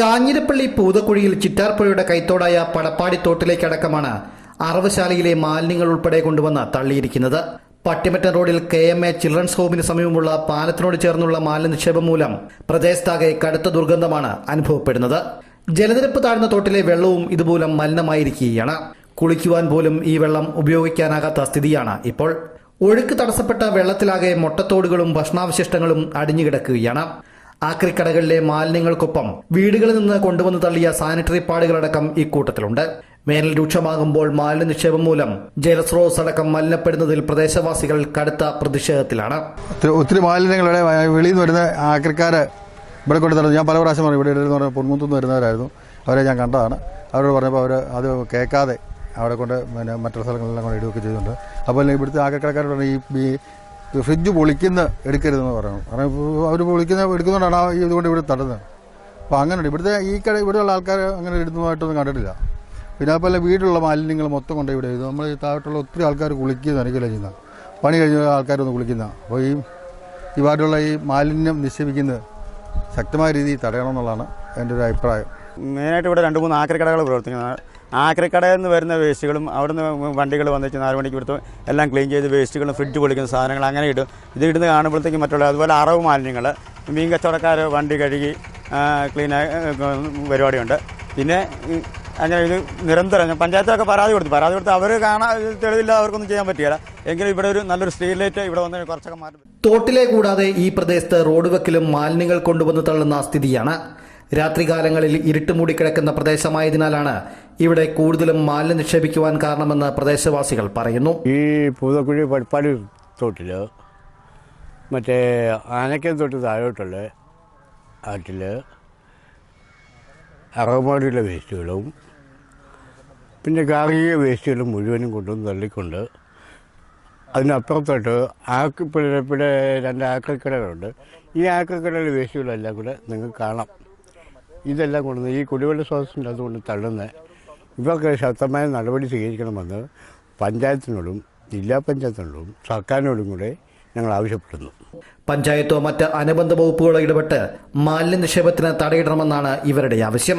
കാഞ്ഞിരപ്പള്ളി പൂതക്കുഴിയിൽ ചിറ്റാർപ്പുഴയുടെ കൈത്തോടായ പടപ്പാടി തോട്ടിലേക്കടക്കമാണ് അറവശാലയിലെ മാലിന്യങ്ങൾ ഉൾപ്പെടെ കൊണ്ടുവന്ന് തള്ളിയിരിക്കുന്നത്. പട്ടിമറ്റം റോഡിൽ കെ എം എ ചിൽഡ്രൻസ് ഹോമിന് സമീപമുള്ള പാലത്തിനോട് ചേർന്നുള്ള മാലിന്യ നിക്ഷേപം മൂലം പ്രദേശത്താകെ കടുത്ത ദുർഗന്ധമാണ് അനുഭവപ്പെടുന്നത്. ജലനിരപ്പ് താഴ്ന്ന തോട്ടിലെ വെള്ളവും ഇതുമൂലം മലിനമായിരിക്കുകയാണ്. കുളിക്കുവാൻ പോലും ഈ വെള്ളം ഉപയോഗിക്കാനാകാത്ത സ്ഥിതിയാണ് ഇപ്പോൾ. ഒഴുക്ക് തടസ്സപ്പെട്ട വെള്ളത്തിലാകെ മൊട്ടത്തോടുകളും ഭക്ഷണാവശിഷ്ടങ്ങളും അടിഞ്ഞുകിടക്കുകയാണ്. ആക്രിക്കടകളിലെ മാലിന്യങ്ങൾക്കൊപ്പം വീടുകളിൽ നിന്ന് കൊണ്ടുവന്ന് തള്ളിയ സാനിറ്ററി പാടുകളടക്കം ഇക്കൂട്ടത്തിലുണ്ട് വേനൽ രൂക്ഷമാകുമ്പോൾ മാലിന്യ നിക്ഷേപം മൂലം ജലസ്രോതസ് അടക്കം മലിനപ്പെടുന്നതിൽ പ്രദേശവാസികൾ കടുത്ത പ്രതിഷേധത്തിലാണ്. ഒത്തിരി ഇവിടെ വെളിയിൽ നിന്ന് വരുന്ന ആക്രിക്കാർ ഇവിടെ കൊണ്ട് തരുന്നത് ഞാൻ പല പ്രാവശ്യം പറഞ്ഞു ഇവിടെ ഇടരുന്ന് പറഞ്ഞ വരുന്നവരായിരുന്നു. അവരെ ഞാൻ കണ്ടതാണ്. അവരോട് പറഞ്ഞപ്പോൾ അവർ അത് കേൾക്കാതെ അവിടെ കൊണ്ട് പിന്നെ മറ്റുള്ള സ്ഥലങ്ങളിലെല്ലാം കൊണ്ട് ഇടുകയൊക്കെ ചെയ്തിട്ടുണ്ട്. അപ്പോൾ ഇവിടുത്തെ ആക്രിക്കടക്കാരോട് ഈ ഫ്രിഡ്ജ് പൊളിക്കുന്ന എടുക്കരുതെന്ന് പറയണം. കാരണം അവർ പൊളിക്കുന്ന എടുക്കുന്നതുകൊണ്ടാണ് ആ ഇതുകൊണ്ട് ഇവിടെ തടുന്നത് അപ്പോൾ അങ്ങനെ ഇവിടുത്തെ ഈ കട ഇവിടെയുള്ള ആൾക്കാർ അങ്ങനെ എടുത്തതായിട്ടൊന്നും കണ്ടിട്ടില്ല. പിന്നെ അതുപോലെ വീട്ടിലുള്ള മാലിന്യങ്ങൾ മൊത്തം കൊണ്ട് ഇവിടെ ഇത് നമ്മൾ താഴോട്ടുള്ള ഒത്തിരി ആൾക്കാർ കുളിക്കുക നനയ്ക്കില്ല ചെയ്യുന്ന. പണി കഴിഞ്ഞ ആൾക്കാരൊന്ന് കുളിക്കുന്ന. അപ്പോൾ ഈ വാർഡിലുള്ള ഈ മാലിന്യം നിക്ഷേപിക്കുന്നത് ശക്തമായ രീതിയിൽ തടയണം എന്നുള്ളതാണ് എന്റെ ഒരു അഭിപ്രായം. മെയിനായിട്ട് ഇവിടെ രണ്ട് മൂന്ന് ആക്രിക്കടകൾ പ്രവർത്തിക്കുന്നത് ആക്രിക്കടയിൽ നിന്ന് വരുന്ന വേസ്റ്റുകളും അവിടുന്ന് വണ്ടികൾ വന്നിട്ട് നാല് മണിക്ക് കൊടുത്ത് എല്ലാം ക്ലീൻ ചെയ്ത് വേസ്റ്റുകളും ഫ്രിഡ്ജ് പൊളിക്കുന്ന സാധനങ്ങൾ അങ്ങനെ ഇടും. ഇത് ഇടുന്ന കാണുമ്പോഴത്തേക്കും മറ്റുള്ള അതുപോലെ അറവ് മാലിന്യങ്ങൾ മീൻ കച്ചവടക്കാർ വണ്ടി കഴുകി ക്ലീനായി പരിപാടിയുണ്ട്. പിന്നെ അങ്ങനെ ഇത് നിരന്തരം പഞ്ചായത്തിലൊക്കെ പരാതി കൊടുത്തു. പരാതി കൊടുത്ത് അവർ കാണാൻ തെളിവില്ല അവർക്കൊന്നും ചെയ്യാൻ പറ്റില്ല എങ്കിലും ഇവിടെ ഒരു നല്ലൊരു സ്ട്രീറ്റ് ലൈറ്റ് ഇവിടെ വന്ന് കുറച്ചൊക്കെ മാറ്റി തോട്ടിലെ കൂടാതെ ഈ പ്രദേശത്ത് റോഡ് വെക്കിലും മാലിന്യങ്ങൾ കൊണ്ടുവന്ന് തള്ളുന്ന സ്ഥിതിയാണ്. രാത്രികാലങ്ങളിൽ ഇരുട്ട് മൂടിക്കിടക്കുന്ന പ്രദേശമായതിനാലാണ് ഇവിടെ കൂടുതലും മാലിന്യം നിക്ഷേപിക്കുവാൻ കാരണമെന്ന് പ്രദേശവാസികൾ പറയുന്നു. ഈ പൂതക്കുഴി പടിപ്പാടി തോട്ടിൽ മറ്റേ ആനക്കൻ തൊട്ട് താഴോട്ടുള്ള ആറ്റിൽ അറവുമാടിയുള്ള വേസ്റ്റുകളും പിന്നെ ഗാർഹിക വേസ്റ്റുകളും മുഴുവനും കൊണ്ടുവന്ന് തള്ളിക്കൊണ്ട് അതിനപ്പുറത്തോട്ട് ആക്ക് ഇവിടെ രണ്ട് ആക്കൽക്കിടകളുണ്ട് ഈ ആക്രിക്കടയിലെ വേസ്റ്റുകളെല്ലാം കൂടെ നിങ്ങൾക്ക് കാണാം. ഇതെല്ലാം കൊണ്ടുവന്ന് ഈ കുടിവെള്ള സ്രോതസ്സിന്റെ അതുകൊണ്ട് തള്ളുന്ന ഇവർക്ക് ശക്തമായ നടപടി സ്വീകരിക്കണമെന്ന് പഞ്ചായത്തിനോടും ജില്ലാ പഞ്ചായത്തിനോടും സർക്കാരിനോടും കൂടെ ഞങ്ങൾ ആവശ്യപ്പെടുന്നു. പഞ്ചായത്തോ മറ്റ് അനുബന്ധ വകുപ്പുകളോ ഇടപെട്ട് മാലിന്യ നിക്ഷേപത്തിന് തടയിടണമെന്നാണ് ഇവരുടെ ആവശ്യം.